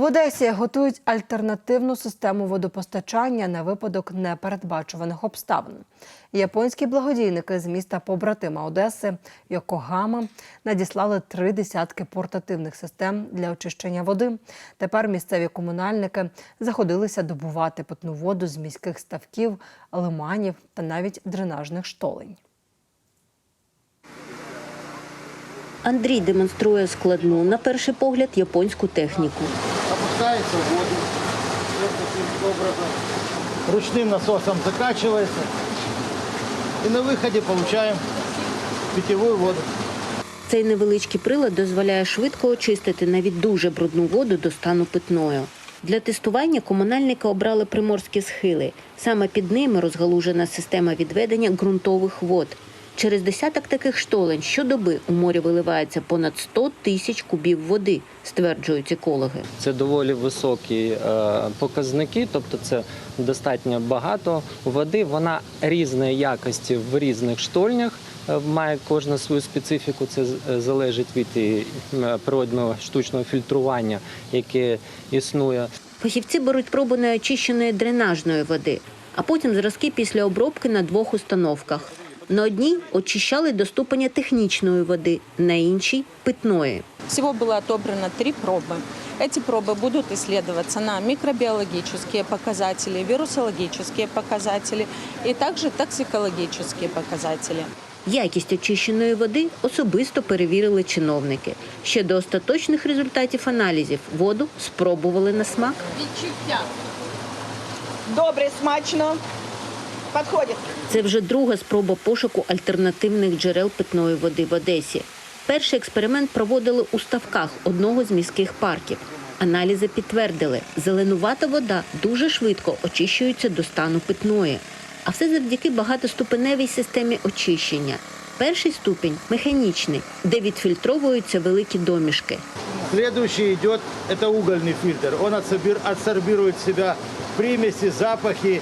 В Одесі готують альтернативну систему водопостачання на випадок непередбачуваних обставин. Японські благодійники з міста побратима Одеси Йокогама надіслали три десятки портативних систем для очищення води. Тепер місцеві комунальники заходилися добувати питну воду з міських ставків, лиманів та навіть дренажних штолень. Андрій демонструє складну, на перший погляд, японську техніку. Опускается в воду. Вот таким образом. Ручным насосом закачивается. И на выходе получаем питьевую воду. Цей невеличкий прилад дозволяє швидко очистити навіть дуже брудну воду до стану питною. Для тестування комунальники обрали приморські схили. Саме під ними розгалужена система відведення ґрунтових вод. Через десяток таких штолень щодоби у морі виливається понад 100 тисяч кубів води, стверджують екологи. Це доволі високі е, показники, тобто це достатньо багато води. Вона різної якості в різних штольнях. е, Має кожна свою специфіку. Це е, залежить від природного штучного фільтрування, яке існує. Фахівці беруть пробу неочищеної дренажної води, а потім зразки після обробки на двох установках. На одній очищали до ступеня технічної води, на іншій питної. Всего было отобрано три пробы. Эти пробы будут исследоваться на микробиологические показатели, вирусологические показатели и также токсикологические показатели. Якість очищеної води особисто перевірили чиновники. Ще до остаточних результатів аналізів воду спробували на смак. Відчуття. Добре, смачно. Підходить. Це вже друга спроба пошуку альтернативних джерел питної води в Одесі. Перший експеримент проводили у ставках одного з міських парків. Аналізи підтвердили, зеленувата вода дуже швидко очищується до стану питної. А все завдяки багатоступеневій системі очищення. Перший ступінь механічний, де відфільтровуються великі домішки. Следующий идет, это угольный фильтр. Он отсорбир- отсорбирует в себя примеси, запахи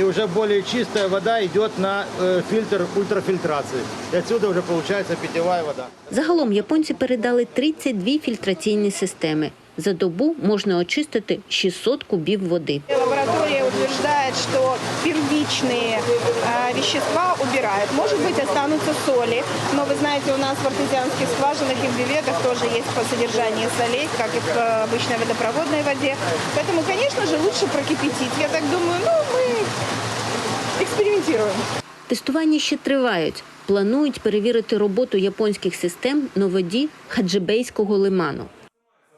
И уже более чистая вода идет на э, фильтр ультрафильтрации. И отсюда уже получается питьевая вода. Загалом японці передали 32 фільтраційні системи. За добу можна очистити 600 кубів води. Лаборатория утверждает, что первичные э, вещества убирают. Может быть, останутся соли, но вы знаете, у нас в артезианских скважинах и в биветах тоже есть по содержанию солей, как и в э, обычной водопроводной воде. Поэтому, конечно же, лучше прокипятить. Я так думаю, ну, мы экспериментируем. Тестування ще тривають. Планують перевірити роботу японських систем на воді Хаджибейського лиману.